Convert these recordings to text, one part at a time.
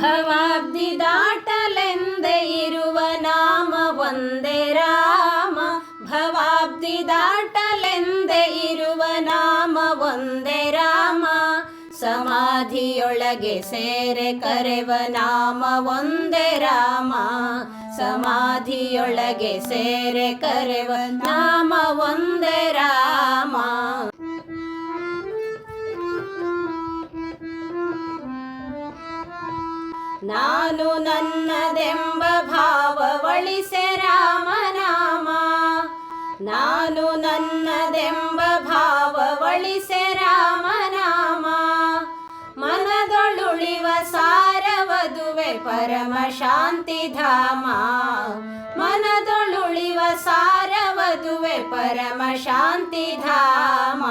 ಭವಾಬ್ದಿ ದಾಟಲೆಂದೆ ಇರುವ ನಾಮ ಒಂದೇ ರಾಮ. ಭವಾಬ್ದಿ ದಾಟಲೆಂದೆ ಇರುವ ನಾಮ ಒಂದೇ ರಾಮ. ಸಮಾಧಿಯೊಳಗೆ ಸೇರೆ ಕರೆವ ನಾಮ ಒಂದೇ ರಾಮ. ಸಮಾಧಿಯೊಳಗೆ ಸೇರೆ ಕರೆವ ನಾಮ ಒಂದೇ ರಾಮ. ನಾನು ನನ್ನದೆಂಬ ಭಾವವಳಿಸೆ ರಾಮನಾಮ. ನಾನು ನನ್ನದೆಂಬ ಭಾವವಳಿಸೆ ರಾಮನಾಮ. ಮನದೊಳುಳಿವ ಸಾರವದುವೆ ಪರಮ ಶಾಂತಿ ಶಾಂತಿಧಾಮ ಮನದೊಳುಳಿವ ಸಾರವದುವೆ ಪರಮ ಶಾಂತಿ ಶಾಂತಿಧಾಮ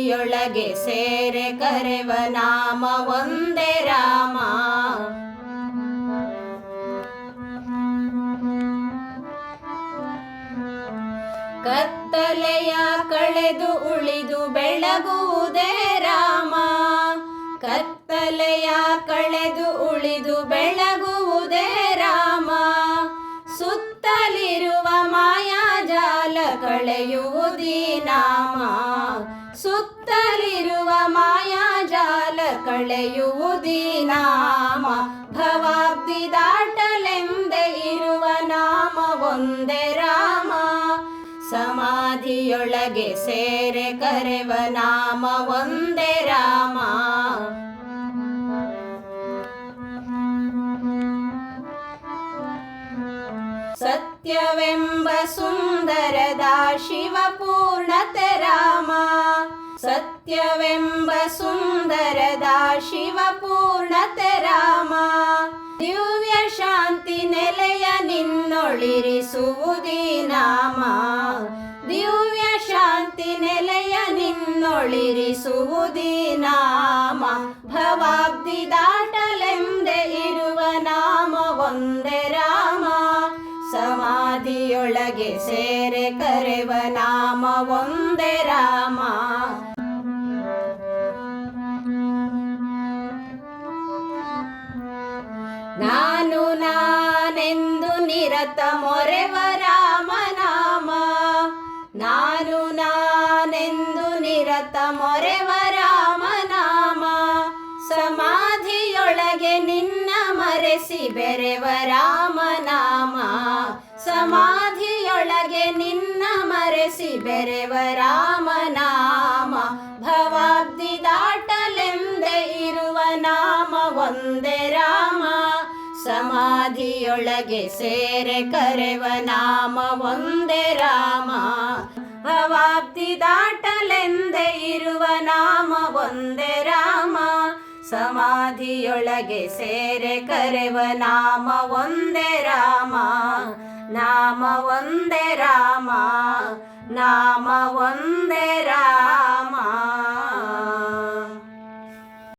ಸಮಾಧಿಯೊಳಗೆ ಸೇರೆ ಕರೆವ ನಾಮ ಒಂದೇ ರಾಮ. ಕತ್ತಲೆಯ ಕಳೆದು ಉಳಿದು ಬೆಳಗುವುದೇ ರಾಮ. ಕತ್ತಲೆಯ ಕಳೆದು ಉಳಿದು ಬೆಳಗುವುದೇ ರಾಮ. ಸುತ್ತಲಿರುವ ಮಾಯಾಜಾಲ ಕಳೆಯುವುದೀ ನಾಮ. ಸುತ್ತಲಿರುವ ಮಾಯಾಜಾಲ ಕಳೆಯುವುದೀ ನಾಮ ಭವಾಬ್ದಿ ದಾಟಲೆಂದೆ ಇರುವ ನಾಮ ಒಂದೇ ರಾಮ. ಸಮಾಧಿಯೊಳಗೆ ಸೇರೆ ಕರೆವ ನಾಮ ಒಂದೇ ರಾಮ. ಸತ್ಯವೆಂಬ ಸುಂದರದ ಶಿವಪೂರ್ಣತೆ ರಾಮ. ಸತ್ಯವೆಂಬ ಸುಂದರದಾ ಶಿವ ಪೂರ್ಣತೆ ರಾಮ. ದಿವ್ಯ ಶಾಂತಿ ನೆಲೆಯ ನಿನ್ನೊಳಿರಿಸುವುದೀ ನಾಮ. ದಿವ್ಯ ಶಾಂತಿ ನೆಲೆಯ ನಿನ್ನೊಳಿರಿಸುವುದೀ ನಾಮ. ಭವಾಬ್ದಿ ದಾಟಲೆಂದೆ ಇರುವ ನಾಮ, ಒಂದೇ ರಾಮ. ಸಮಾಧಿಯೊಳಗೆ ಸೇರೆ ಒಂದೇ ರಾಮ. ನಾನು ನಾನೆಂದು ನಿರತ ಮೊರೆವ ರಾಮನಾಮ. ನಾನು ನಾನೆಂದು ನಿರತ ಮೊರೆವ ರಾಮನಾಮ. ಸಮಾಧಿಯೊಳಗೆ ನಿನ್ನ ಮರೆಸಿ ಬೆರೆವ ರಾಮನಾಮ. ಸಮಾಧಿಯೊಳಗೆ ನಿನ್ನ ಮರೆಸಿ ಬೆರೆವ ರಾಮನಾಮ ಭವಾಬ್ದಿ ದಾಟಲೆಂದೆ ಇರುವ ನಾಮ ಒಂದೇ ರಾಮ. ಸಮಾಧಿಯೊಳಗೆ ಸೇರೆ ಕರೆವ ನಾಮ ಒಂದೇ ರಾಮ. ಭವಾಬ್ದಿ ದಾಟಲೆಂದೆ ಇರುವ ನಾಮ ಒಂದೇ ರಾಮ. ಸಮಾಧಿಯೊಳಗೆ ಸೇರೆ ಕರೆವ ನಾಮ ಒಂದೇ ರಾಮ. ನಾಮ ಒಂದೇ ರಾಮ ನಾಮ ಒಂದೇ ರಾಮ